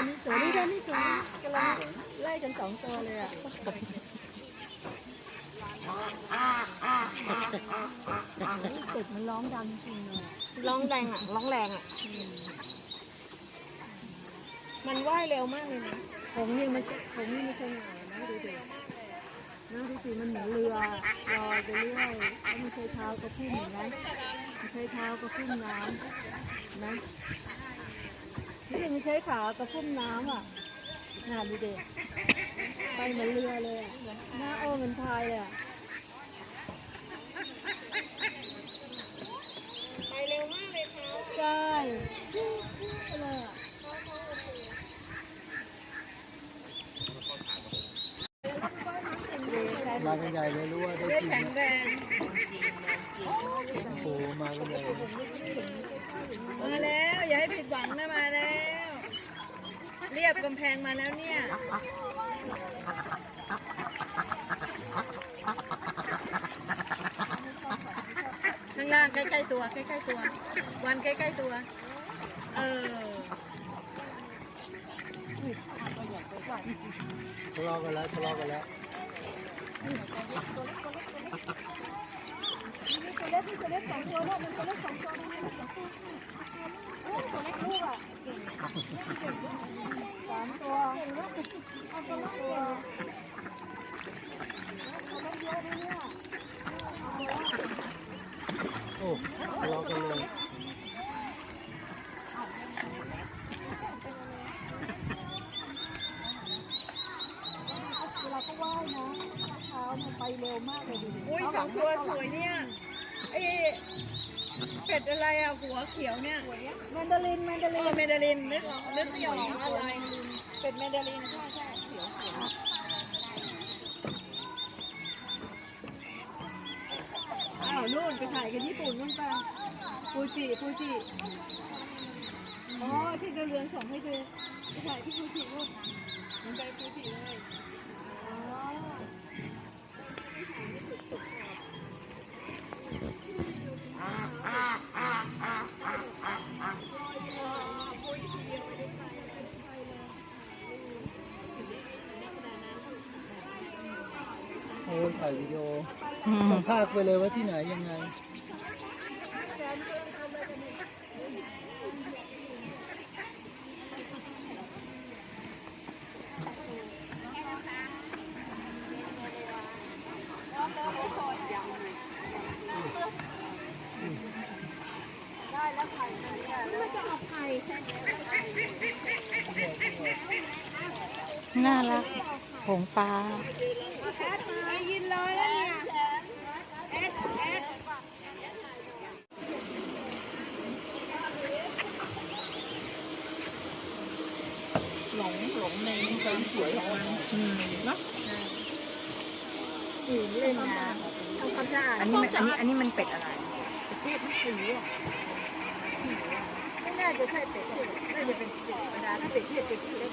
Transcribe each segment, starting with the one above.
ตัวนี้สวยนี่ตัวนี้สวยกำลังไล่กันสองตัวเลยอะเป็ดมันร้องดังจริงเลยอะร้องแรงอะ ร้องแรงอะ มันว่ายเร็วมากเลยนะผมนี่ไม่ใช่ผมนี่ไม่ใช่หนานะดูดินะดูสิมันเหมือนเรือลอยไปเรื่อยแล้วมันใช้เท้ากระพุ่มเห็นไหมมันใช้เท้ากระพุ่มน้ำนะนี่มัน ใช้ขากระพุ่มน้ำอะน่าดูเด็กไปเหมือนเรือเลยอะหน้าโอ้เหมันพายเลยอะไปเร็วมากเลยเขาใช่เลยอะมากันใหญ่เลยรู้ว่าได้ได้กินแข็งแรงโอ้โหมากันใหญ่ เลย มาแล้ว อย่าให้ผิดหวังนะมาแล้ว เรีย บกำแพงมาแล้วเนี่ย ข้างล่างใกล้ๆตัวใกล้ๆตัว วันใกล้ๆตัว เออทะเลาะกันแล้วทะเลาะกันแล้วตัวเล็กตัวเล็กสองตัวลูกมันตัวเล็กสองตัวมันสองตัวตัวเล็กลูกอะสามตัวเอาตัวเล็กตัวเอาเล็กเยอะด้วยเนี่ย โอ้ทะเลาะกันเลยเวลาเขาว่ายนะเท้ามันไปเร็วมากเลยดูดิอุ้ยสองตัวสวยเนี่ยไอ้เป็ดอะไรอะหัวเขียวเนี่ยแมนดารินแมนดาเอริอนเมดาลินนึกออกนึกไม่ออกอะไร เป็ดเมดาลินใช่ใช่เขียวเขียวาวนู่นไปถ่ายกันญี่ปุ่นนู่นไปฟูจิฟูจิอ๋อที่เราเรือนส่งให้ดูไปถ่ายที่ฟูจินู่นมันไปฟูจิเลย อ๋อโอ้ถ่ายวิดีโอสัมภาษณ์ไปเลยว่าที่ไหนยังไง น่ารักผงฟ้า ได้ยินเลยแล้วเนี่ยเอ็ดเอ็ด หลงหลงในความสวยของมันอืมเนาะสีเล่นนะทำความสะอาดอันนี้มันอันนี้อันนี้มันเป็ดอะไรเป็ดสีอะไม่น่าจะใช่เป็ดเทศน่าจะเป็นเป็ดธรรมดาถ้าเป็ดเทศเป็ดเล็ก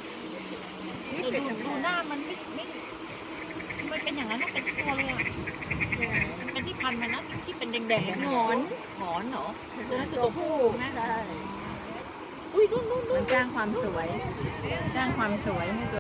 นี่เป็ดดูหน้ามันไม่ไม่มันเป็นอย่างนั้นนะเป็นตัวเลยอะมันเป็นที่พันมันนะที่เป็นแดงๆหงอนหงอนเหรอตัวนั้นคือตัวผู้นะใช่อุ้ย มันสร้างความสวย สร้างความสวยให้ตัว